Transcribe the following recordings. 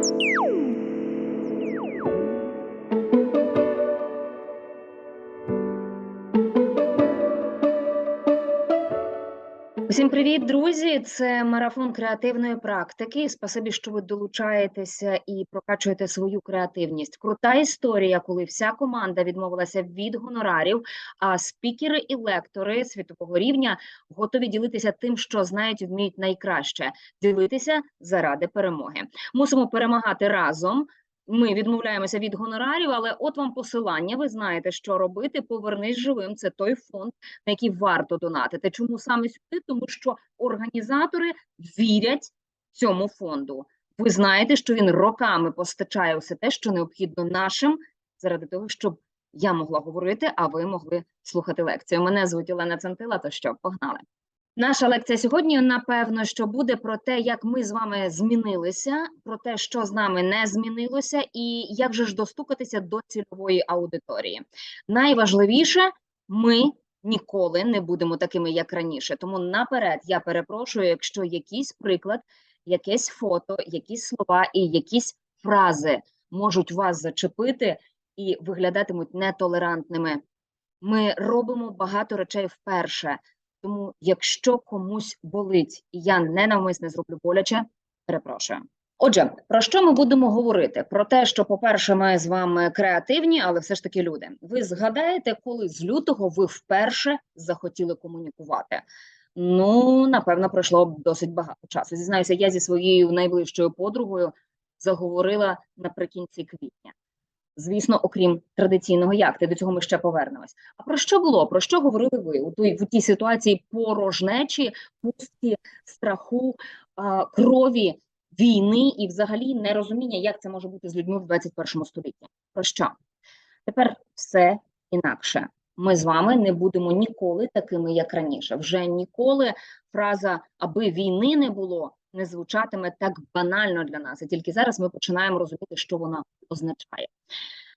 Thank you. Усім привіт, друзі! Це марафон креативної практики. Спасибі, що ви долучаєтеся і прокачуєте свою креативність. Крута історія, коли вся команда відмовилася від гонорарів, а спікери і лектори світового рівня готові ділитися тим, що знають вміють найкраще ділитися заради перемоги. Мусимо перемагати разом. Ми відмовляємося від гонорарів, але от вам посилання. Ви знаєте, що робити. Повернись живим. Це той фонд, на який варто донатити. Чому саме сюди? Тому що організатори вірять цьому фонду. Ви знаєте, що він роками постачає все те, що необхідно нашим, заради того, щоб я могла говорити, а ви могли слухати лекцію. Мене звуть Олена Центила. То що погнали? Наша лекція сьогодні, напевно, що буде про те, як ми з вами змінилися, про те, що з нами не змінилося, і як же ж достукатися до цільової аудиторії. Найважливіше, ми ніколи не будемо такими, як раніше. Тому наперед я перепрошую, якщо якийсь приклад, якесь фото, якісь слова і якісь фрази можуть вас зачепити і виглядатимуть нетолерантними. Ми робимо багато речей вперше. Тому, якщо комусь болить, і я ненавмисне зроблю боляче, перепрошую. Отже, про що ми будемо говорити? Про те, що, по-перше, ми з вами креативні, але все ж таки люди. Ви згадаєте, коли з лютого ви вперше захотіли комунікувати? Ну, напевно, пройшло досить багато часу. Зізнаюся, я зі своєю найближчою подругою заговорила наприкінці квітня. Звісно, окрім традиційного як ти до цього ми ще повернемось. А про що було? Про що говорили ви у той в тій ситуації порожнечі, пустки, страху, крові, війни і, взагалі, нерозуміння, як це може бути з людьми в 21 столітті? Про що? Тепер все інакше. Ми з вами не будемо ніколи такими, як раніше. Вже ніколи фраза аби війни не було не звучатиме так банально для нас. І тільки зараз ми починаємо розуміти, що вона означає.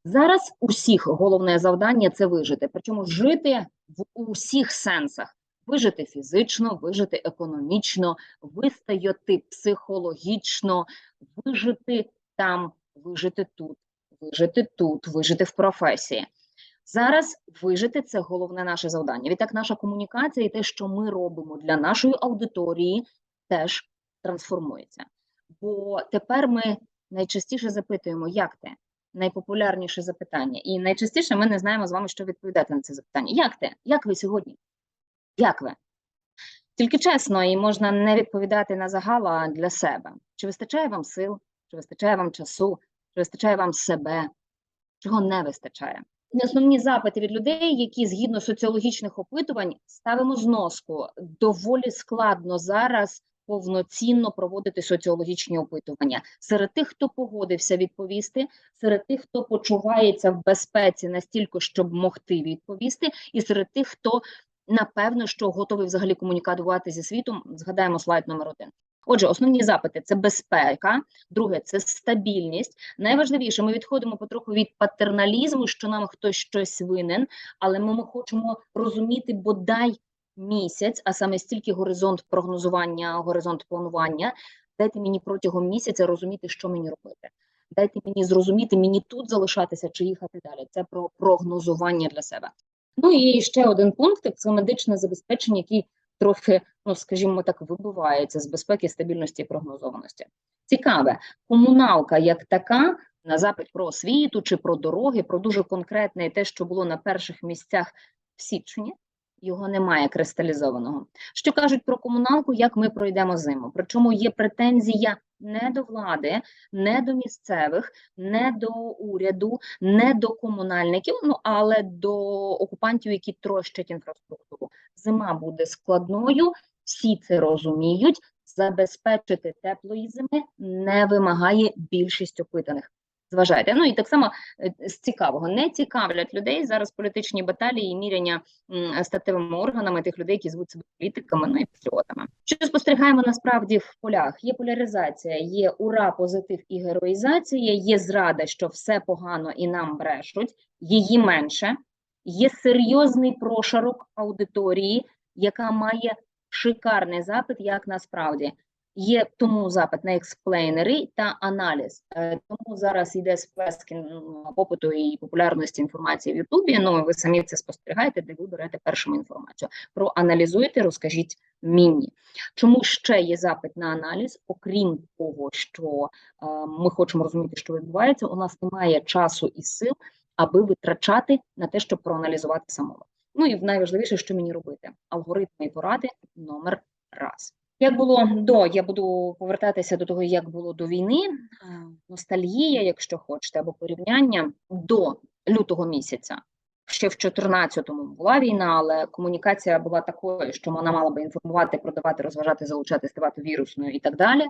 Зараз усіх головне завдання це вижити. Причому жити в усіх сенсах: вижити фізично, вижити економічно, вистояти психологічно, вижити там, вижити тут, вижити тут, вижити в професії. Зараз вижити це головне наше завдання. Відтак, наша комунікація і те, що ми робимо для нашої аудиторії, теж трансформується. Бо тепер ми найчастіше запитуємо, як ти? Найпопулярніше запитання. І найчастіше ми не знаємо з вами, що відповідати на це запитання. Як ти? Як ви сьогодні? Як ви? Тільки чесно, і можна не відповідати на загал, а для себе. Чи вистачає вам сил, чи вистачає вам часу, чи вистачає вам себе, чого не вистачає? Основні запити від людей, які згідно соціологічних опитувань ставимо зноску, доволі складно зараз повноцінно проводити соціологічні опитування серед тих, хто погодився відповісти, серед тих, хто почувається в безпеці настільки, щоб могти відповісти, і серед тих, хто напевно що готовий взагалі комунікувати зі світом. Згадаємо слайд номер один. Отже, основні запити це безпека, друге це стабільність. Найважливіше, ми відходимо потроху від патерналізму, що нам хтось щось винен, але ми, ми хочемо розуміти бодай місяць, а саме стільки горизонт прогнозування, горизонт планування. Дайте мені протягом місяця розуміти, що мені робити. Дайте мені зрозуміти, мені тут залишатися чи їхати далі. Це про прогнозування для себе. Ну і ще один пункт це медичне забезпечення, який трохи, ну скажімо так, вибивається з безпеки, стабільності і прогнозованості. Цікаве, комуналка як така на запит про освіту чи про дороги, про дуже конкретне те, що було на перших місцях в січні його немає кристалізованого. Що кажуть про комуналку, як ми пройдемо зиму? Причому є претензія не до влади, не до місцевих, не до уряду, не до комунальників, ну але до окупантів, які трощать інфраструктуру. Зима буде складною, всі це розуміють. Забезпечити теплої зими не вимагає більшість опитаних. Зважайте. Ну і так само е, з цікавого не цікавлять людей зараз політичні баталії і міряння статевими органами тих людей, які звуть себе політиками ну і патріотами. Що спостерігаємо насправді в полях? Є поляризація, є ура, позитив і героїзація, є зрада, що все погано і нам брешуть, її менше, є серйозний прошарок аудиторії, яка має шикарний запит, як насправді. Є тому запит на експлейнери та аналіз. Е, Тому зараз йде сплеск попиту і популярності інформації в Ютубі. Ну ви самі це спостерігаєте, де ви берете першому інформацію. Проаналізуйте, розкажіть мені. Чому ще є запит на аналіз? Окрім того, що е, ми хочемо розуміти, що відбувається. У нас немає часу і сил, аби витрачати на те, щоб проаналізувати самому. Ну і найважливіше, що мені робити: алгоритми і поради номер раз. Як було до, я буду повертатися до того, як було до війни. Е, Ностальгія, якщо хочете, або порівняння до лютого місяця. Ще в 14-му була війна, але комунікація була такою, що вона мала би інформувати, продавати, розважати, залучати, ставати вірусною і так далі.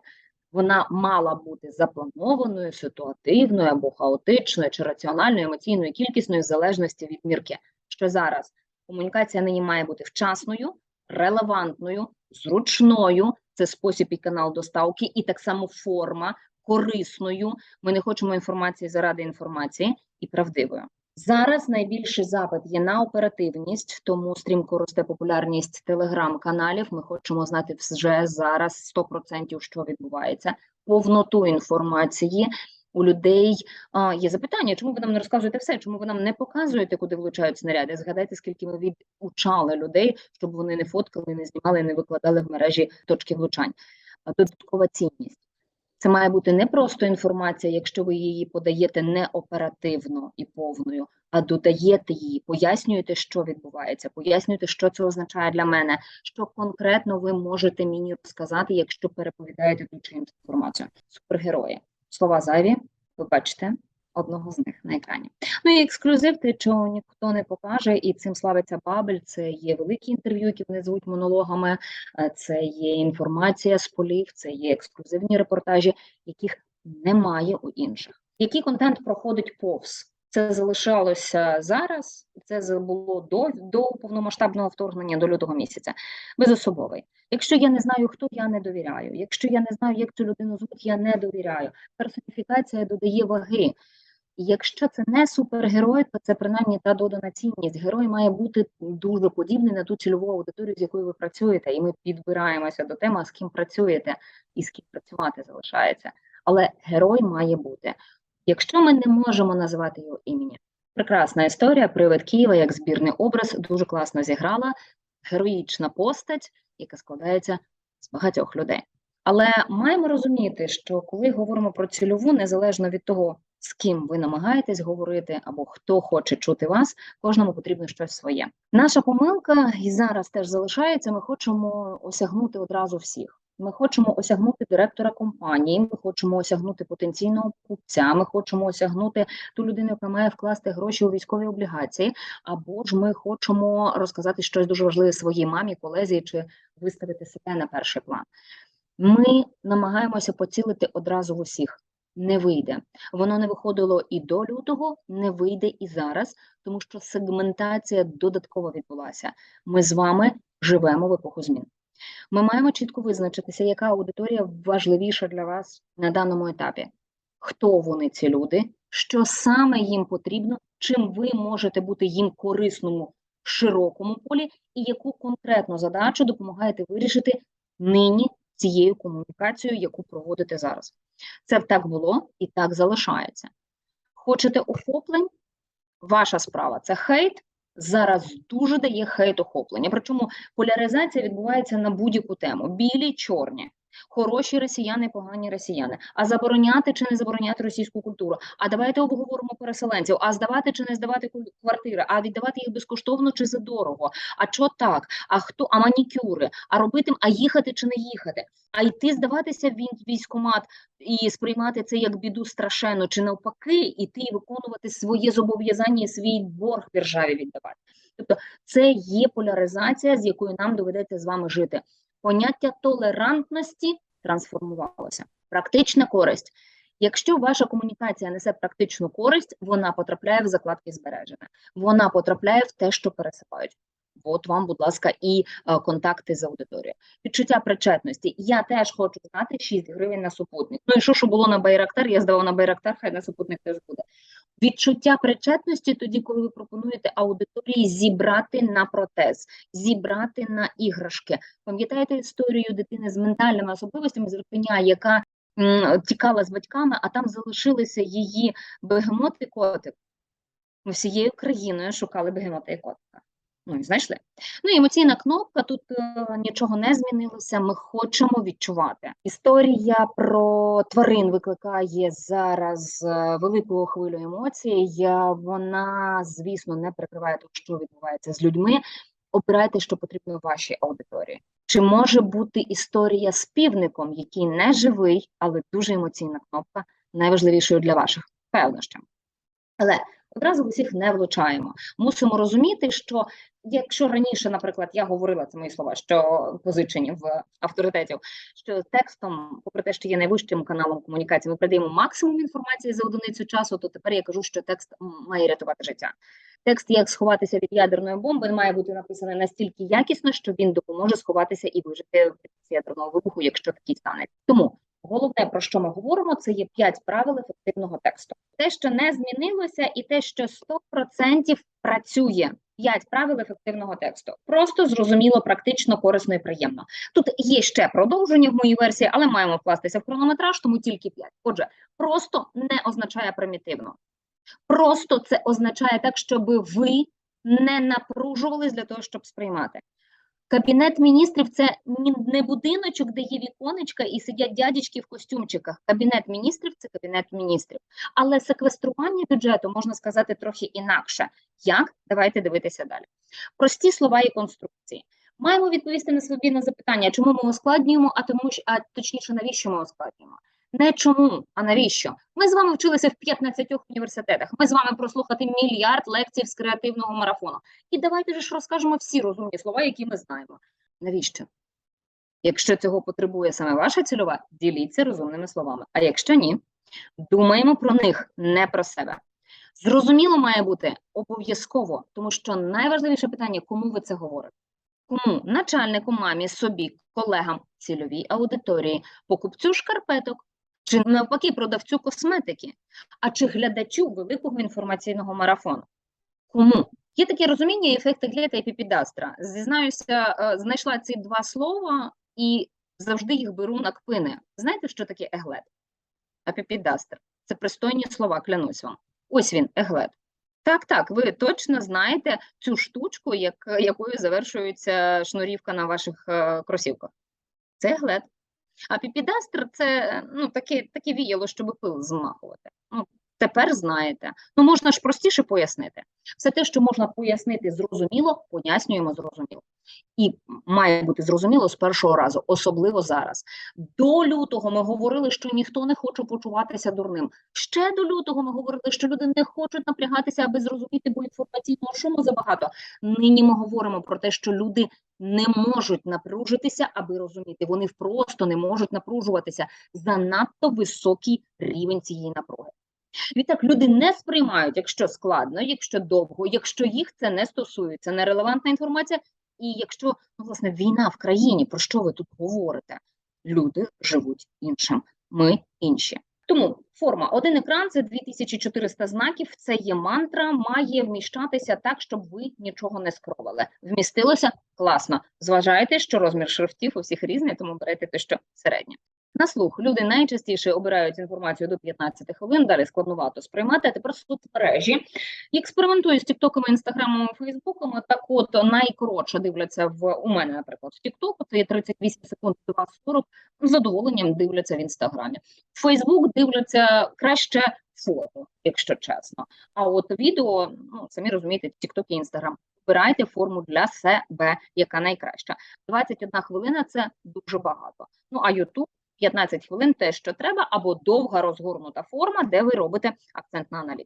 Вона мала бути запланованою, ситуативною або хаотичною, чи раціональною, емоційною, кількісною, в залежності від мірки. Що зараз комунікація нині має бути вчасною, релевантною, зручною. Це спосіб і канал доставки, і так само форма корисною. Ми не хочемо інформації заради інформації і правдивою. Зараз найбільший запит є на оперативність, тому стрімко росте популярність телеграм-каналів. Ми хочемо знати вже зараз 100% що відбувається, повноту інформації. У людей а, є запитання, чому ви нам не розказуєте все? Чому ви нам не показуєте, куди влучають снаряди? Згадайте, скільки ми відучали людей, щоб вони не фоткали, не знімали, не викладали в мережі точки влучань. Додаткова цінність. Це має бути не просто інформація, якщо ви її подаєте не оперативно і повною, а додаєте її, пояснюєте, що відбувається, пояснюєте, що це означає для мене, що конкретно ви можете мені розказати, якщо переповідаєте ту чи іншу інформацію. Супергерої. Слова зайві, ви бачите одного з них на екрані. Ну і ексклюзив, те, чого ніхто не покаже, і цим славиться Бабель. Це є великі інтерв'ю, які вони звуть монологами. е, Це є інформація з полів, це є ексклюзивні репортажі, яких немає у інших. Який контент проходить повз? Це залишалося зараз, це було до, до повномасштабного вторгнення до лютого місяця. Безособовий. Якщо я не знаю, хто я не довіряю. Якщо я не знаю, як цю людину звуть, я не довіряю. Персоніфікація додає ваги. Якщо це не супергерой, то це принаймні та додана цінність. Герой має бути дуже подібний на ту цільову аудиторію, з якою ви працюєте, і ми підбираємося до теми, з ким працюєте і з ким працювати залишається. Але герой має бути. Якщо ми не можемо називати його імені, прекрасна історія, привид Києва як збірний образ дуже класно зіграла, героїчна постать, яка складається з багатьох людей. Але маємо розуміти, що коли говоримо про цільову, незалежно від того, з ким ви намагаєтесь говорити, або хто хоче чути вас, кожному потрібно щось своє. Наша помилка і зараз теж залишається. Ми хочемо осягнути одразу всіх. Ми хочемо осягнути директора компанії, ми хочемо осягнути потенційного купця, ми хочемо осягнути ту людину, яка має вкласти гроші у військові облігації, або ж ми хочемо розказати щось дуже важливе своїй мамі, колезі чи виставити себе на перший план. Ми намагаємося поцілити одразу в усіх. Не вийде. Воно не виходило і до лютого, не вийде і зараз, тому що сегментація додатково відбулася. Ми з вами живемо в епоху змін. Ми маємо чітко визначитися, яка аудиторія важливіша для вас на даному етапі. Хто вони, ці люди, що саме їм потрібно, чим ви можете бути їм корисному широкому полі, і яку конкретну задачу допомагаєте вирішити нині цією комунікацією, яку проводите зараз. Це так було і так залишається. Хочете охоплень? Ваша справа це хейт. Зараз дуже дає хейт охоплення. Причому поляризація відбувається на будь-яку тему: білі, чорні, хороші росіяни, погані росіяни. А забороняти чи не забороняти російську культуру? А давайте обговоримо переселенців. А здавати чи не здавати квартири? А віддавати їх безкоштовно чи за дорого? А що так? А хто? А манікюри? А робити? А їхати чи не їхати? А йти здаватися в військкомат і сприймати це як біду страшенно, чи навпаки, іти і виконувати своє зобов'язання, свій борг державі віддавати. Тобто, це є поляризація, з якою нам доведеться з вами жити. Поняття толерантності трансформувалося. Практична користь. Якщо ваша комунікація несе практичну користь, вона потрапляє в закладки збереження, вона потрапляє в те, що пересипають. От вам, будь ласка, і е, контакти з аудиторією. Відчуття причетності. Я теж хочу знати 6 гривень на супутник. Ну і що, що було на Байрактар, я здавав на Байрактар, хай на супутник теж буде. Відчуття причетності тоді, коли ви пропонуєте аудиторії зібрати на протез, зібрати на іграшки. Пам'ятаєте історію дитини з ментальними особливостями з Ірпеня, яка м, тікала з батьками, а там залишилися її бегемот і котик. Ми всією країною шукали бегемота і котика. Ну і знайшли. Ну емоційна кнопка, тут е, нічого не змінилося, ми хочемо відчувати. Історія про тварин викликає зараз е, велику хвилю емоцій. Вона, звісно, не перекриває те, що відбувається з людьми. Обирайте, що потрібно вашій аудиторії. Чи може бути історія з півником, який не живий, але дуже емоційна кнопка, найважливішою для ваших? Певно. Але одразу в усіх не влучаємо. Мусимо розуміти, що якщо раніше, наприклад, я говорила це мої слова, що позичені в авторитетів, що текстом, попри те, що є найвищим каналом комунікації, ми передаємо максимум інформації за одиницю часу, то тепер я кажу, що текст має рятувати життя. Текст, як сховатися від ядерної бомби, має бути написаний настільки якісно, що він допоможе сховатися і вижити від ядерного вибуху, якщо такий станеться. Тому головне, про що ми говоримо, це є 5 правил ефективного тексту. Те, що не змінилося, і те, що 100% працює. 5 правил ефективного тексту. Просто зрозуміло, практично, корисно і приємно. Тут є ще продовження в моїй версії, але маємо вкластися в хронометраж, тому тільки 5. Отже, просто не означає примітивно. Просто це означає так, щоб ви не напружувались для того, щоб сприймати. Кабінет міністрів це не будиночок, де є віконечка і сидять дядечки в костюмчиках. Кабінет міністрів це кабінет міністрів. Але секвестрування бюджету можна сказати трохи інакше. Як? Давайте дивитися далі. Прості слова і конструкції. Маємо відповісти на свобідне запитання, чому ми ускладнюємо, а тому а точніше, навіщо ми ускладнюємо? Не чому, а навіщо? Ми з вами вчилися в 15 університетах. Ми з вами прослухати мільярд лекцій з креативного марафону. І давайте ж розкажемо всі розумні слова, які ми знаємо. Навіщо? Якщо цього потребує саме ваша цільова, діліться розумними словами. А якщо ні, думаємо про них, не про себе. Зрозуміло має бути обов'язково, тому що найважливіше питання, кому ви це говорите. Кому? Начальнику, мамі, собі, колегам, цільовій аудиторії, покупцю шкарпеток, чи навпаки продавцю косметики, а чи глядачу великого інформаційного марафону. Кому? Є таке розуміння ефекти глета і піпідастра. Зізнаюся, е, знайшла ці два слова і завжди їх беру на кпини. Знаєте, що таке еглет? А піпідастр це пристойні слова, клянусь вам. Ось він, еглет. Так, так, ви точно знаєте цю штучку, як, якою завершується шнурівка на ваших е, кросівках. Це еглет. А піпідастр це ну, таке, таке віяло, щоб пил змахувати. Ну, тепер знаєте. Ну, можна ж простіше пояснити. Все те, що можна пояснити зрозуміло, пояснюємо зрозуміло. І має бути зрозуміло з першого разу, особливо зараз. До лютого ми говорили, що ніхто не хоче почуватися дурним. Ще до лютого ми говорили, що люди не хочуть напрягатися, аби зрозуміти, бо інформаційного шуму забагато. Нині ми говоримо про те, що люди не можуть напружитися, аби розуміти. Вони просто не можуть напружуватися. Занадто високий рівень цієї напруги. Відтак люди не сприймають, якщо складно, якщо довго, якщо їх це не стосується, нерелевантна інформація, і якщо ну, власне війна в країні, про що ви тут говорите? Люди живуть іншим, ми інші. Тому форма один екран це 2400 знаків. Це є мантра, має вміщатися так, щоб ви нічого не скровали. Вмістилося класно. Зважайте, що розмір шрифтів у всіх різний, тому берете те, що середнє. На слух люди найчастіше обирають інформацію до 15 хвилин, далі складновато сприймати. А тепер соцмережі. Експериментую з тіктоками, інстаграмом, фейсбуком. Так от найкоротше дивляться в у мене, наприклад, в Тіктоку, це є 38 секунд, 20-40, з задоволенням дивляться в інстаграмі. Фейсбук дивляться краще фото, якщо чесно. А от відео, ну самі розумієте, Тікток і Інстаграм. Обирайте форму для себе, яка найкраща. 21 хвилина це дуже багато. Ну а Ютуб 15 хвилин те, що треба, або довга розгорнута форма, де ви робите акцент на аналіз.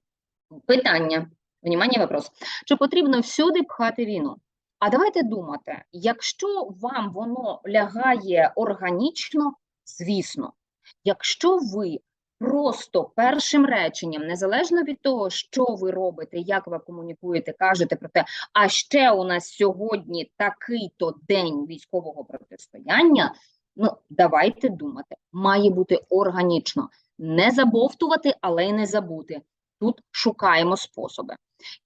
Питання. Внимание, вопрос. Чи потрібно всюди пхати війну? А давайте думати, якщо вам воно лягає органічно, звісно, якщо ви просто першим реченням, незалежно від того, що ви робите, як ви комунікуєте, кажете про те, а ще у нас сьогодні такий-то день військового протистояння, ну давайте думати, має бути органічно, не забовтувати, але й не забути. тут шукаємо способи.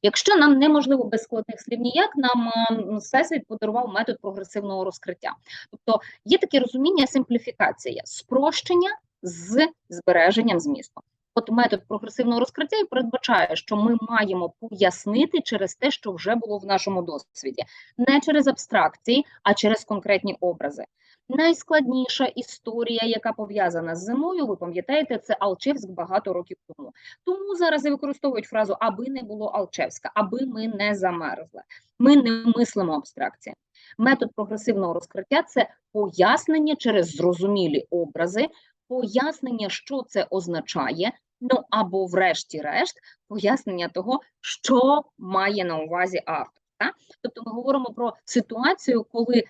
Якщо нам неможливо без складних слів ніяк, нам ем, всесвіт подарував метод прогресивного розкриття. Тобто є таке розуміння симпліфікація, спрощення з збереженням змісту. От метод прогресивного розкриття і передбачає, що ми маємо пояснити через те, що вже було в нашому досвіді, не через абстракції, а через конкретні образи. Найскладніша історія, яка пов'язана з зимою, ви пам'ятаєте, це Алчевськ багато років тому. Тому зараз і використовують фразу аби не було Алчевська, аби ми не замерзли. Ми не мислимо абстракції. Метод прогресивного розкриття це пояснення через зрозумілі образи, пояснення, що це означає. Ну або, врешті-решт, пояснення того, що має на увазі автор. Так? Тобто ми говоримо про ситуацію, коли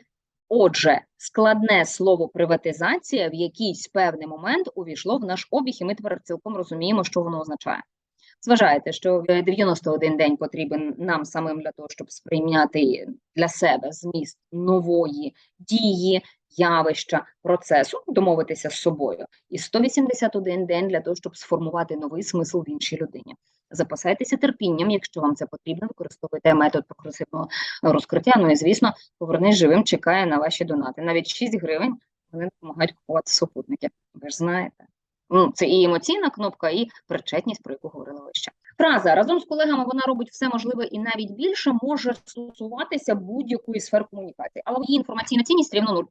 Отже, складне слово приватизація в якийсь певний момент увійшло в наш обіг, і ми тепер цілком розуміємо, що воно означає. Зважайте, що 91 день потрібен нам самим для того, щоб сприйняти для себе зміст нової дії, явища, процесу, домовитися з собою, і 181 день для того, щоб сформувати новий смисл в іншій людині. Запасайтеся терпінням, якщо вам це потрібно, використовуйте метод прогресивного розкриття. Ну і звісно, повернись живим чекає на ваші донати. Навіть 6 гривень вони допомагають купувати супутники. Ви ж знаєте. Ну, це і емоційна кнопка, і причетність, про яку говорила вище. Фраза разом з колегами вона робить все можливе і навіть більше може стосуватися будь-якої сфер комунікації, але її інформаційна цінність рівно нуль.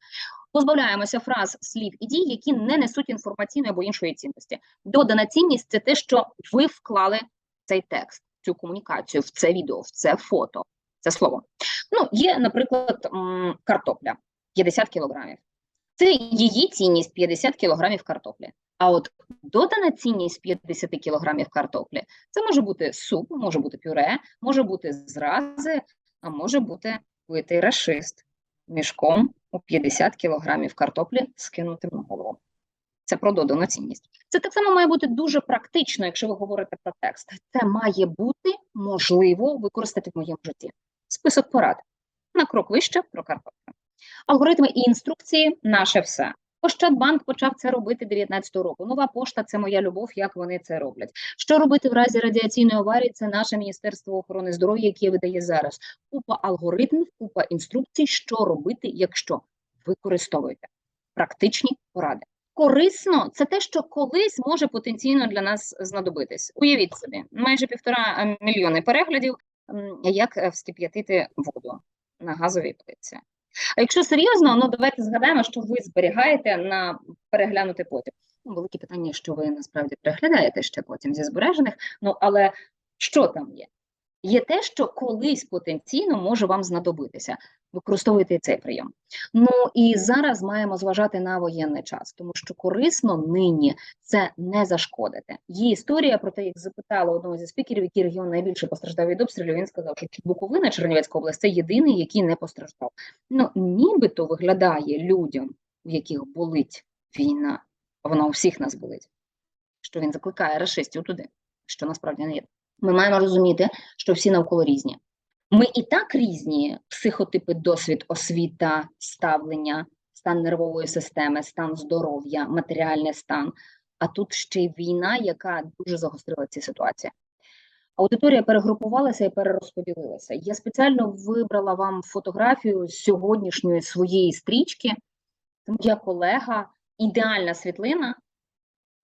Позбавляємося фраз, слів і дій, які не несуть інформаційної або іншої цінності. Додана цінність це те, що ви вклали цей текст, цю комунікацію, в це відео, в це фото, це слово. Ну, є, наприклад, картопля 50 кілограмів. Це її цінність 50 кілограмів картоплі. А от додана цінність 50 кілограмів картоплі це може бути суп, може бути пюре, може бути зрази, а може бути битий рашист мішком у 50 кілограмів картоплі скинутим на голову. Це про додану цінність. Це так само має бути дуже практично, якщо ви говорите про текст. Це має бути можливо використати в моєму житті. Список порад на крок вище про картоплю. Алгоритми і інструкції наше все. Ощадбанк почав це робити 19-го року. Нова пошта це моя любов, як вони це роблять. Що робити в разі радіаційної аварії? Це наше Міністерство охорони здоров'я, яке видає зараз. Купа алгоритмів, купа інструкцій, що робити, якщо використовуєте практичні поради. Корисно це те, що колись може потенційно для нас знадобитись. Уявіть собі, майже півтора е, мільйони переглядів, як е, вскип'ятити воду на газовій плитці. А якщо серйозно, ну давайте згадаємо, що ви зберігаєте на переглянути потім. Ну, велике питання, що ви насправді переглядаєте ще потім зі збережених. Ну але що там є? Є те, що колись потенційно може вам знадобитися. Використовуйте цей прийом. Ну і зараз маємо зважати на воєнний час, тому що корисно нині це не зашкодити. Є історія про те, як запитала одного зі спікерів, який регіон найбільше постраждав від обстрілів. Він сказав, що Буковина, Чернівецька область, це єдиний, який не постраждав. Ну нібито виглядає людям, в яких болить війна, вона у всіх нас болить. Що він закликає расистів туди, що насправді не є. Ми маємо розуміти, що всі навколо різні. Ми і так різні психотипи, досвід, освіта, ставлення, стан нервової системи, стан здоров'я, матеріальний стан. А тут ще й війна, яка дуже загострила ці ситуації. Аудиторія перегрупувалася і перерозподілилася. Я спеціально вибрала вам фотографію з сьогоднішньої своєї стрічки. Це моя колега, ідеальна світлина.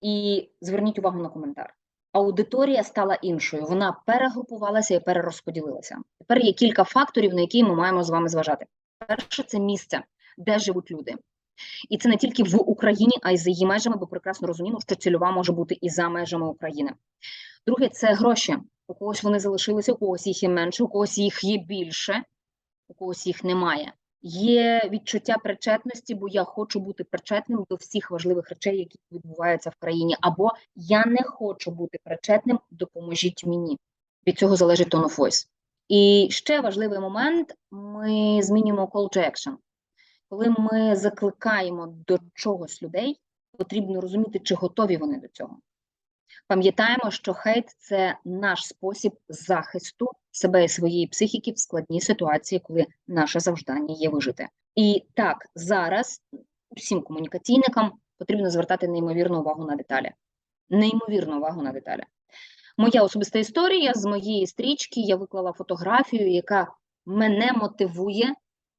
І зверніть увагу на коментар аудиторія стала іншою. Вона перегрупувалася і перерозподілилася. Тепер є кілька факторів, на які ми маємо з вами зважати. Перше, це місце, де живуть люди. І це не тільки в Україні, а й за її межами, бо прекрасно розуміємо, що цільова може бути і за межами України. Друге, це гроші. У когось вони залишилися, у когось їх є менше, у когось їх є більше, у когось їх немає. Є відчуття причетності, бо я хочу бути причетним до всіх важливих речей, які відбуваються в країні, або я не хочу бути причетним, допоможіть мені. Від цього залежить tone of voice. І ще важливий момент: ми змінюємо call to action. Коли ми закликаємо до чогось людей, потрібно розуміти, чи готові вони до цього. Пам'ятаємо, що хейт це наш спосіб захисту себе і своєї психіки в складній ситуації, коли наше завдання є вижити. І так зараз усім комунікаційникам потрібно звертати неймовірну увагу на деталі. Неймовірну увагу на деталі. Моя особиста історія з моєї стрічки я виклала фотографію, яка мене мотивує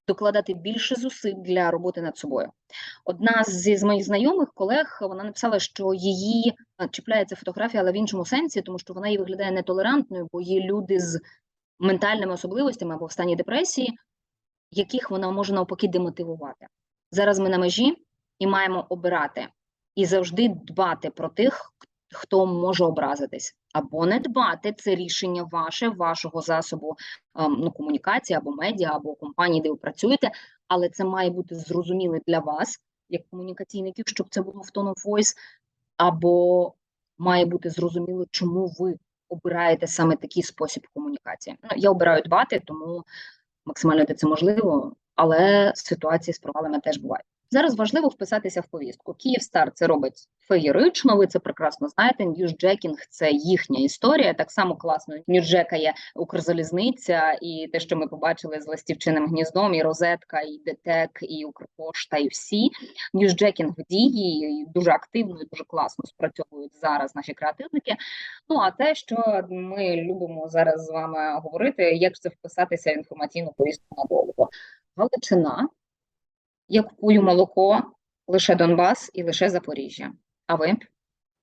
докладати більше зусиль для роботи над собою. Одна з, моїх знайомих колег вона написала, що її е, чіпляється фотографія, але в іншому сенсі, тому що вона її виглядає нетолерантною, бо є люди з ментальними особливостями або в стані депресії, яких вона може навпаки демотивувати. Зараз ми на межі і маємо обирати і завжди дбати про тих, хто може образитись, або не дбати це рішення ваше, вашого засобу ем, ну, комунікації або медіа, або компанії, де ви працюєте, але це має бути зрозуміле для вас, як комунікаційників, щоб це було в tone of voice, або має бути зрозуміло, чому ви обираєте саме такий спосіб комунікації. Ну, я обираю дбати, тому максимально де це можливо, але ситуації з провалами теж бувають. Зараз важливо вписатися в повістку. Київстар це робить феєрично. Ви це прекрасно знаєте. Ньюсджекінг – це їхня історія. Так само класно ньюсджекає Укрзалізниця, і те, що ми побачили з ластівчиним гніздом, і розетка, і ДТЕК, і Укрпошта, і всі ньюсджекінг в дії дуже активно і дуже класно спрацьовують зараз наші креативники. Ну а те, що ми любимо зараз з вами говорити, як це вписатися в інформаційну повістку надовго. Галичина. Я купую молоко лише Донбас і лише Запоріжжя. А ви?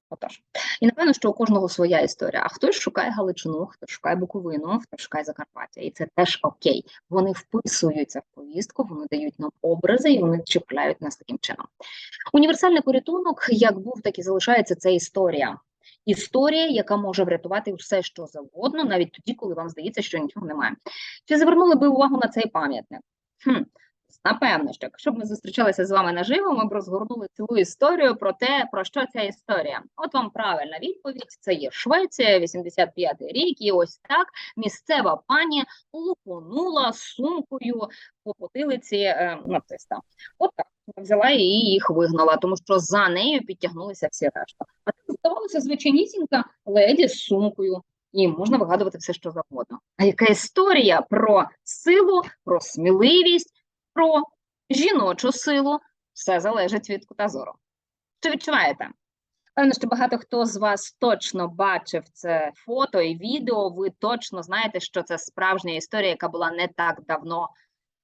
Отож. І напевно, що у кожного своя історія. А хтось шукає Галичину, хтось шукає Буковину, хтось шукає Закарпаття. І це теж окей. Вони вписуються в повістку, вони дають нам образи і вони чіпляють нас таким чином. Універсальний порятунок, як був, так і залишається, це історія. Історія, яка може врятувати все, що завгодно, навіть тоді, коли вам здається, що нічого немає. Чи звернули би увагу на цей пам'ятник? Хм. Напевно, що якщо б ми зустрічалися з вами наживо, ми б розгорнули цілу історію про те, про що ця історія. От вам правильна відповідь: це є Швеція, 85-й рік, і ось так місцева пані лупонула сумкою по потилиці е, нациста. От так взяла і їх вигнала, тому що за нею підтягнулися всі решта. А тут здавалося звичайнісінька леді з сумкою. І можна вигадувати все, що завгодно. А яка історія про силу, про сміливість? Про жіночу силу, все залежить від кута зору. Що відчуваєте? Певно, що багато хто з вас точно бачив це фото і відео, ви точно знаєте, що це справжня історія, яка була не так давно.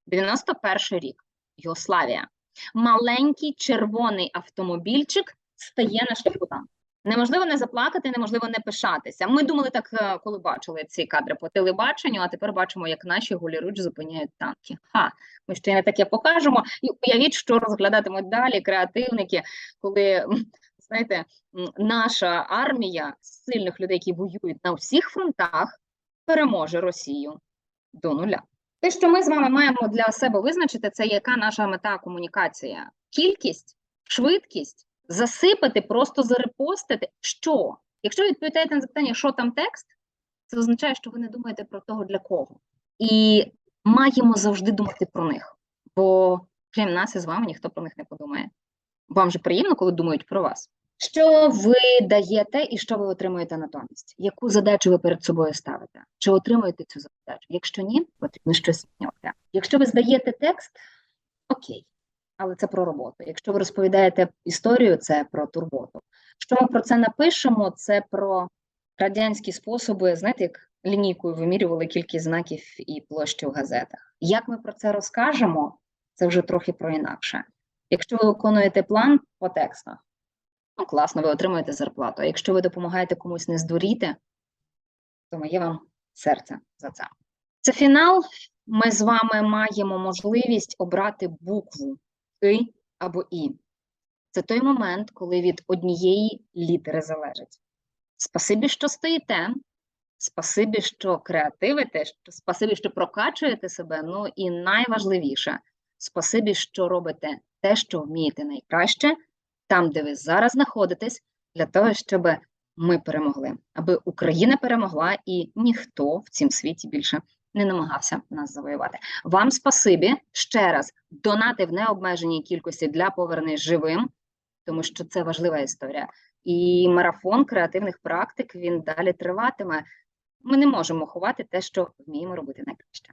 91 рік, Югославія. Маленький червоний автомобільчик стає на шляху танку. Неможливо не заплакати, неможливо не пишатися. Ми думали так, е, коли бачили ці кадри по телебаченню, а тепер бачимо, як наші голіруч зупиняють танки. Ха, ми ще не таке покажемо. І уявіть, що розглядатимуть далі креативники, коли знаєте, наша армія сильних людей, які воюють на всіх фронтах, переможе Росію до нуля. Те, що ми з вами маємо для себе визначити, це яка наша мета комунікація, кількість, швидкість засипати, просто зарепостити. Що? Якщо відповідаєте на запитання, що там текст, це означає, що ви не думаєте про того для кого. І маємо завжди думати про них. Бо крім нас і з вами ніхто про них не подумає. Вам же приємно, коли думають про вас. Що ви даєте і що ви отримуєте натомість? Яку задачу ви перед собою ставите? Чи отримуєте цю задачу? Якщо ні, потрібно щось змінювати. Якщо ви здаєте текст, окей, але це про роботу. Якщо ви розповідаєте історію, це про турботу. Що ми про це напишемо? Це про радянські способи, знаєте, як лінійкою вимірювали кількість знаків і площі в газетах. Як ми про це розкажемо, це вже трохи про інакше. Якщо ви виконуєте план по текстах, ну класно, ви отримуєте зарплату. А якщо ви допомагаєте комусь не здуріти, то моє вам серце за це. Це фінал. Ми з вами маємо можливість обрати букву «и» або І. Це той момент, коли від однієї літери залежить. Спасибі, що стоїте, спасибі, що креативите, спасибі, що прокачуєте себе. Ну і найважливіше, спасибі, що робите те, що вмієте найкраще, там, де ви зараз знаходитесь, для того, щоб ми перемогли, аби Україна перемогла і ніхто в цім світі більше не намагався нас завоювати. Вам спасибі ще раз донати в необмеженій кількості для поверни живим, тому що це важлива історія. І марафон креативних практик він далі триватиме. Ми не можемо ховати те, що вміємо робити найкраще.